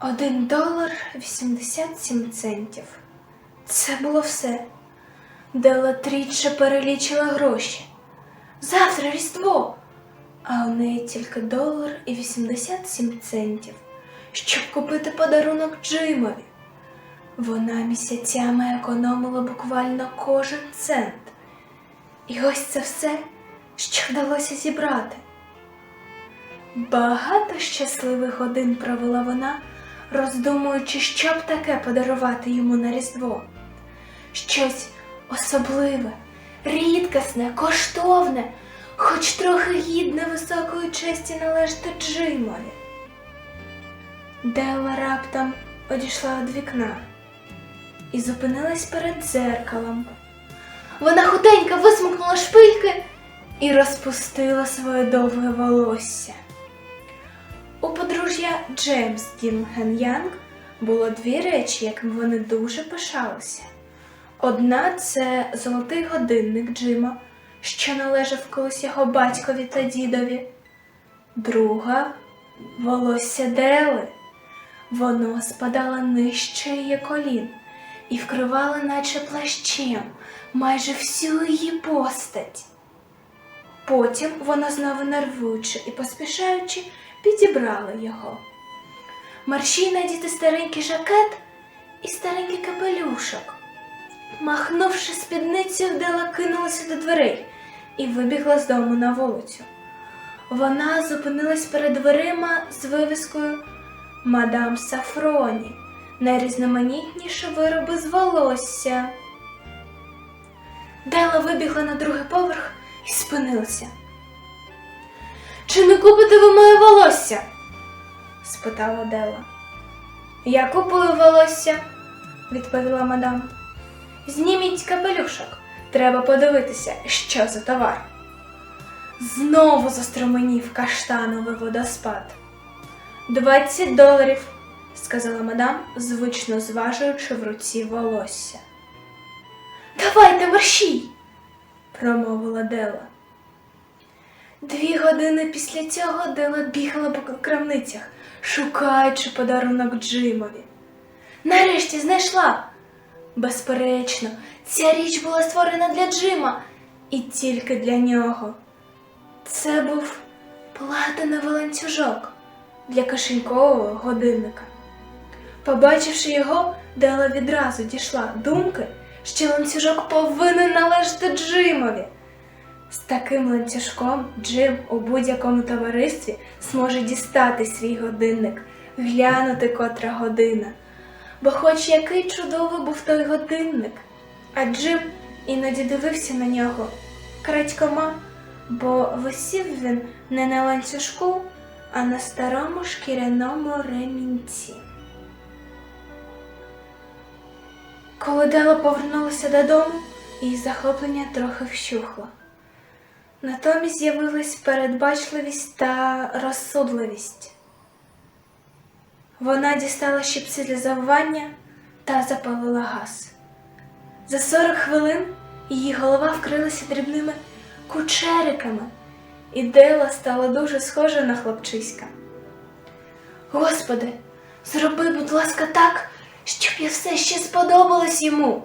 Один долар 87 центів. Це було все. Дела тричі перелічила гроші. Завтра Різдво. А у неї тільки долар і 87 центів, щоб купити подарунок Джимові. Вона місяцями економила буквально кожен цент. І ось це все, що вдалося зібрати. Багато щасливих годин провела вона, роздумуючи, що б таке подарувати йому на Різдво. Щось особливе, рідкісне, коштовне, хоч трохи гідне високої честі належати Джимові. Дела раптом одійшла від вікна і зупинилась перед дзеркалом. Вона худенько висмикнула шпильки і розпустила своє довге волосся. Подружжя Джеймс Дінген Янг було дві речі, якими вони дуже пишалися. Одна це золотий годинник Джима, що належав колись його батькові та дідові. Друга волосся Дели. Воно спадало нижче її колін і вкривало, наче плащем, майже всю її постать. Потім вона знову нервуючи і поспішаючи підібрала його. Маршій надіти старенький жакет і старенький капелюшок. Махнувши спідницею, Дела кинулася до дверей і вибігла з дому на вулицю. Вона зупинилась перед дверима з вивіскою Мадам Сафроні, найрізноманітніші вироби з волосся. Дела вибігла на другий поверх і спинилася. Чи не купите ви моє волосся? спитала Дела. Я купую волосся, відповіла мадам. Зніміть капелюшок. Треба подивитися, що за товар. Знову застроменів каштановий водоспад. Двадцять доларів, сказала мадам, звично зважуючи в руці волосся. Давайте мерщій, промовила Дела. Дві години після цього Дела бігала по крамницях, шукаючи подарунок Джимові. Нарешті знайшла. Безперечно, ця річ була створена для Джима і тільки для нього. Це був платиновий ланцюжок для кишенькового годинника. Побачивши його, Дела відразу дійшла думки, що ланцюжок повинен належати Джимові. З таким ланцюжком Джим у будь-якому товаристві зможе дістати свій годинник, глянути котра година. Бо хоч який чудовий був той годинник, а Джим іноді дивився на нього крадькома, бо висів він не на ланцюжку, а на старому шкіряному ремінці. Коли Дела повернулася додому, її захоплення трохи вщухло. Натомість з'явилась передбачливість та розсудливість. Вона дістала щипці для завивання та запалила газ. За 40 хвилин її голова вкрилася дрібними кучериками, і Дела стала дуже схожа на хлопчиська. Господи, зроби, будь ласка, так, щоб я все ще сподобалась йому.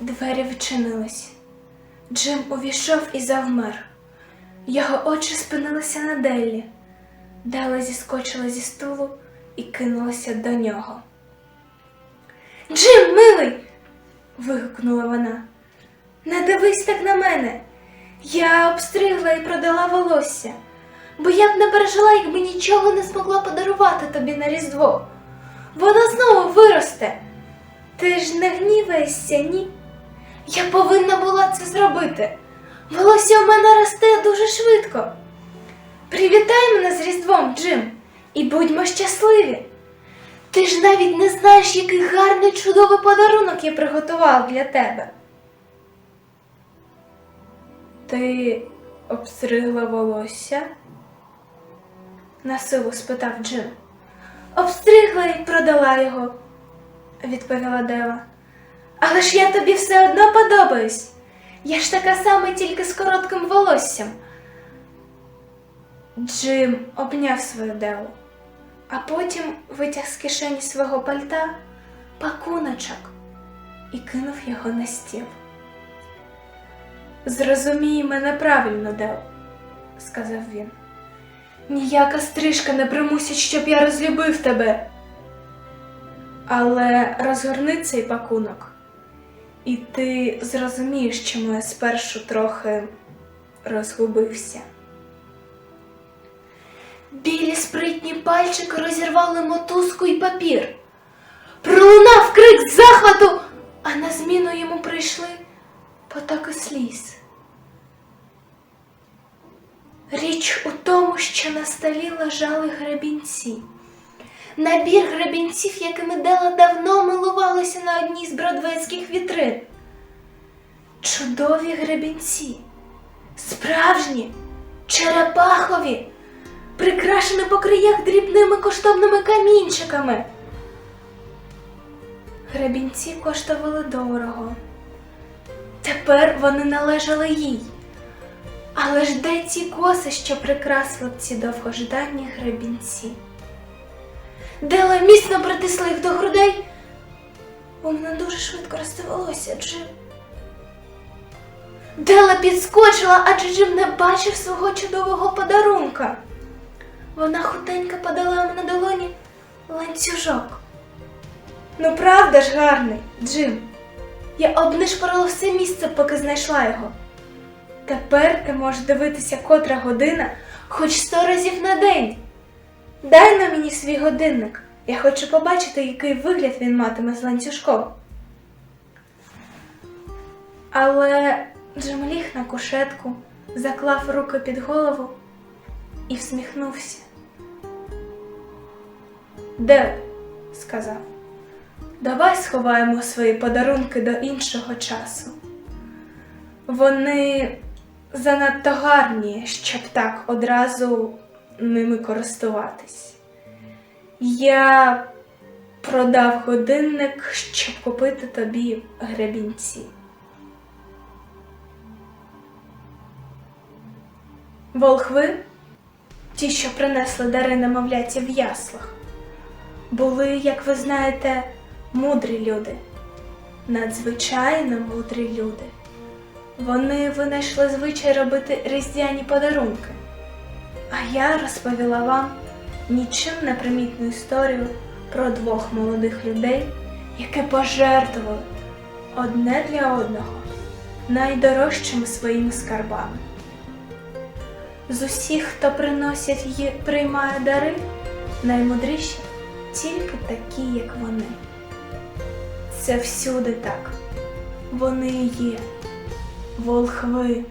Двері відчинились. Джим увійшов і завмер. Його очі спинилися на Деллі. Дела зіскочила зі стулу і кинулася до нього. Джим, милий. вигукнула вона. Не дивись так на мене. Я обстригла і продала волосся, бо я б не пережила, якби нічого не змогла подарувати тобі на Різдво. Воно знову виросте. Ти ж не гніваєшся, ні? Я повинна була це зробити. Волосся у мене росте дуже швидко. Привітай мене з Різдвом, Джим, і будьмо щасливі. Ти ж навіть не знаєш, який гарний чудовий подарунок я приготував для тебе. Ти обстригла волосся? насилу спитав Джим. Обстригла і продала його, відповіла Дева. Але ж я тобі все одно подобаюсь. Я ж така сама тільки з коротким волоссям. Джим обняв свою Делу. а потім витяг з кишені свого пальта пакуночок і кинув його на стіл. Зрозумій мене правильно, Дел, сказав він. Ніяка стрижка не примусить, щоб я розлюбив тебе. Але розгорни цей пакунок, і ти зрозумієш, чому я спершу трохи розгубився. Білі спритні пальчики розірвали мотузку і папір. Пролунав крик захвату, а на зміну йому прийшли потоки сліз. Річ у тому, що на столі лежали гребінці. Набір гребінців, якими Дела давно милувалася на одній з бродвейських вітрин. Чудові гребінці, справжні, черепахові, прикрашені по краях дрібними коштовними камінчиками. Гребінці коштували дорого. Тепер вони належали їй. Але ж де ті коси, що прикрасили б ці довгождані гребінці? Дела міцно притисла їх до грудей. У мене дуже швидко росте волосся, Джим. Дела підскочила, адже Джим не бачив свого чудового подарунка. Вона хутенько подала йому на долоні ланцюжок. Ну, правда ж гарний, Джим. Я обнишпорила все місце, поки знайшла його. Тепер ти можеш дивитися котра година хоч сто разів на день. Дай на мені свій годинник. Я хочу побачити, який вигляд він матиме з ланцюжком. Але Джим ліг на кушетку, заклав руки під голову і всміхнувся. Де? сказав. Давай сховаємо свої подарунки до іншого часу. Вони занадто гарні, щоб так одразу ними користуватись. Я продав годинник, щоб купити тобі гребінці. Волхви, ті, що принесли дари немовляті в яслах, були, як ви знаєте, мудрі люди, надзвичайно мудрі люди. Вони винайшли звичай робити різдвяні подарунки. А я розповіла вам нічим не примітну історію про двох молодих людей, які пожертвували одне для одного найдорожчими своїми скарбами. З усіх, хто приносять і приймає дари, наймудріші тільки такі, як вони. Це всюди так. Вони і є волхви.